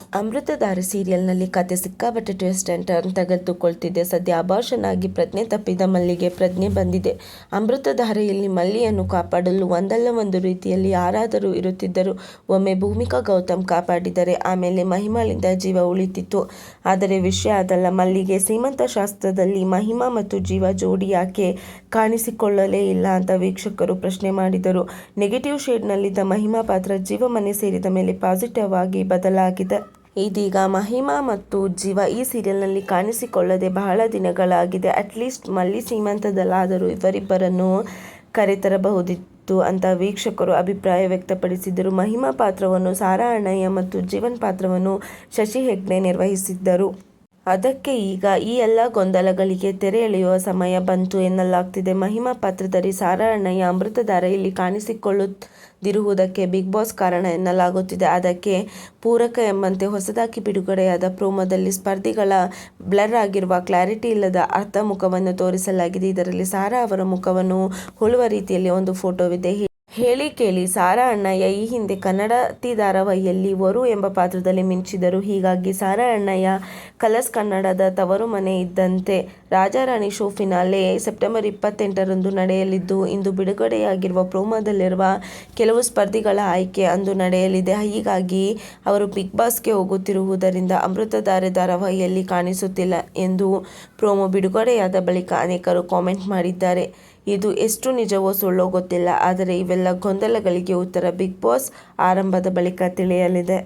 ಅಮೃತಧಾರೆ ಸೀರಿಯಲ್ನಲ್ಲಿ ಕತೆ ಸಿಕ್ಕಾಪಟ್ಟೆ twist and turn ತೆಗೆದುಕೊಳ್ತಿದೆ. ಸದ್ಯ ಆಭಾಷನಾಗಿ ಪ್ರಜ್ಞೆ ತಪ್ಪಿದ ಮಲ್ಲಿಗೆ ಪ್ರಜ್ಞೆ ಬಂದಿದೆ. ಅಮೃತಧಾರೆಯಲ್ಲಿ ಮಲ್ಲಿಯನ್ನು ಕಾಪಾಡಲು ಒಂದಲ್ಲ ಒಂದು ರೀತಿಯಲ್ಲಿ ಯಾರಾದರೂ ಇರುತ್ತಿದ್ದರು ಒಮ್ಮೆ ಭೂಮಿಕಾ ಗೌತಮ್ ಕಾಪಾಡಿದರೆ ಆಮೇಲೆ ಮಹಿಮಾಳಿಂದ ಜೀವ ಉಳಿತಿತ್ತು. ಆದರೆ ವಿಷಯ ಅದಲ್ಲ, ಮಲ್ಲಿಗೆ ಸೀಮಂತ ಶಾಸ್ತ್ರದಲ್ಲಿ ಮಹಿಮಾ ಮತ್ತು ಜೀವ ಜೋಡಿ ಯಾಕೆ ಕಾಣಿಸಿಕೊಳ್ಳಲೇ ಇಲ್ಲ ಅಂತ ವೀಕ್ಷಕರು ಪ್ರಶ್ನೆ ಮಾಡಿದರು. ನೆಗೆಟಿವ್ ಶೇಡ್ನಲ್ಲಿದ್ದ ಮಹಿಮಾ ಪಾತ್ರ ಜೀವ ಮನೆ ಸೇರಿದ ಮೇಲೆ ಪಾಸಿಟಿವ್ ಆಗಿ ಬದಲಾಗಿದೆ. ಇದೀಗ ಮಹಿಮಾ ಮತ್ತು ಜೀವ ಈ ಸೀರಿಯಲ್ನಲ್ಲಿ ಕಾಣಿಸಿಕೊಳ್ಳದೆ ಬಹಳ ದಿನಗಳಾಗಿದೆ. ಅಟ್ಲೀಸ್ಟ್ ಮಲ್ಲಿ ಸೀಮಂತದಲ್ಲಾದರೂ ಇವರಿಬ್ಬರನ್ನು ಕರೆತರಬಹುದಿತ್ತು ಅಂತ ವೀಕ್ಷಕರು ಅಭಿಪ್ರಾಯ ವ್ಯಕ್ತಪಡಿಸಿದರು ಮಹಿಮಾ ಪಾತ್ರವನ್ನು ಸಾರಾ ಅಣ್ಣಯ್ಯ ಮತ್ತು ಜೀವನ್ ಪಾತ್ರವನ್ನು ಶಶಿ ಹೆಗ್ಡೆ ನಿರ್ವಹಿಸಿದ್ದರು. ಅದಕ್ಕೆ ಈಗ ಈ ಎಲ್ಲ ಗೊಂದಲಗಳಿಗೆ ತೆರೆ ಎಳೆಯುವ ಸಮಯ ಬಂತು ಎನ್ನಲಾಗ್ತಿದೆ. ಮಹಿಮಾ ಪಾತ್ರಧಾರಿ ಸಾರಾ ಅಮೃತಧಾರ ಇಲ್ಲಿ ಕಾಣಿಸಿಕೊಳ್ಳುತ್ತಿರುವುದಕ್ಕೆ ಬಿಗ್ ಬಾಸ್ ಕಾರಣ ಎನ್ನಲಾಗುತ್ತಿದೆ. ಅದಕ್ಕೆ ಪೂರಕ ಎಂಬಂತೆ ಹೊಸದಾಗಿ ಬಿಡುಗಡೆಯಾದ ಪ್ರೋಮೋದಲ್ಲಿ ಸ್ಪರ್ಧಿಗಳ ಬ್ಲರ್ ಆಗಿರುವ ಕ್ಲಾರಿಟಿ ಇಲ್ಲದ ಅರ್ಥ ಮುಖವನ್ನು ತೋರಿಸಲಾಗಿದೆ. ಇದರಲ್ಲಿ ಸಾರಾ ಅವರ ಮುಖವನ್ನು ಹೋಲುವ ರೀತಿಯಲ್ಲಿ ಒಂದು ಫೋಟೋವಿದೆ. ಹೇಳಿ ಕೇಳಿ ಸಾರಾ ಅಣ್ಣಯ್ಯ ಈ ಹಿಂದೆ ಕನ್ನಡತಿ ಧಾರಾವಾಹಿಯಲ್ಲಿ ವರು ಎಂಬ ಪಾತ್ರದಲ್ಲಿ ಮಿಂಚಿದರು ಹೀಗಾಗಿ ಸಾರಾ ಅಣ್ಣಯ್ಯ ಕಲರ್ಸ್ ಕನ್ನಡದ ತವರು ಮನೆ ಇದ್ದಂತೆ ರಾಜಾರಾಣಿ ಶೋ ಫಿನಾಲೆ ಸೆಪ್ಟೆಂಬರ್ ಇಪ್ಪತ್ತೆಂಟರಂದು ನಡೆಯಲಿದ್ದು, ಇಂದು ಬಿಡುಗಡೆಯಾಗಿರುವ ಪ್ರೋಮೋದಲ್ಲಿರುವ ಕೆಲವು ಸ್ಪರ್ಧಿಗಳ ಆಯ್ಕೆ ಅಂದು ನಡೆಯಲಿದೆ. ಹೀಗಾಗಿ ಅವರು ಬಿಗ್ ಬಾಸ್ಗೆ ಹೋಗುತ್ತಿರುವುದರಿಂದ ಅಮೃತಧಾರೆ ಧಾರಾವಾಹಿಯಲ್ಲಿ ಕಾಣಿಸುತ್ತಿಲ್ಲ ಎಂದು ಪ್ರೋಮೋ ಬಿಡುಗಡೆಯಾದ ಬಳಿಕ ಅನೇಕರು ಕಾಮೆಂಟ್ ಮಾಡಿದ್ದಾರೆ. ಇದು ಎಷ್ಟು ನಿಜವೋ ಸುಳ್ಳೋ ಗೊತ್ತಿಲ್ಲ ಆದರೆ ಇವೆಲ್ಲ ಗೊಂದಲಗಳಿಗೆ ಉತ್ತರ ಬಿಗ್ ಬಾಸ್ ಆರಂಭದ ಬಳಿಕ ತಿಳಿಯಲಿದೆ.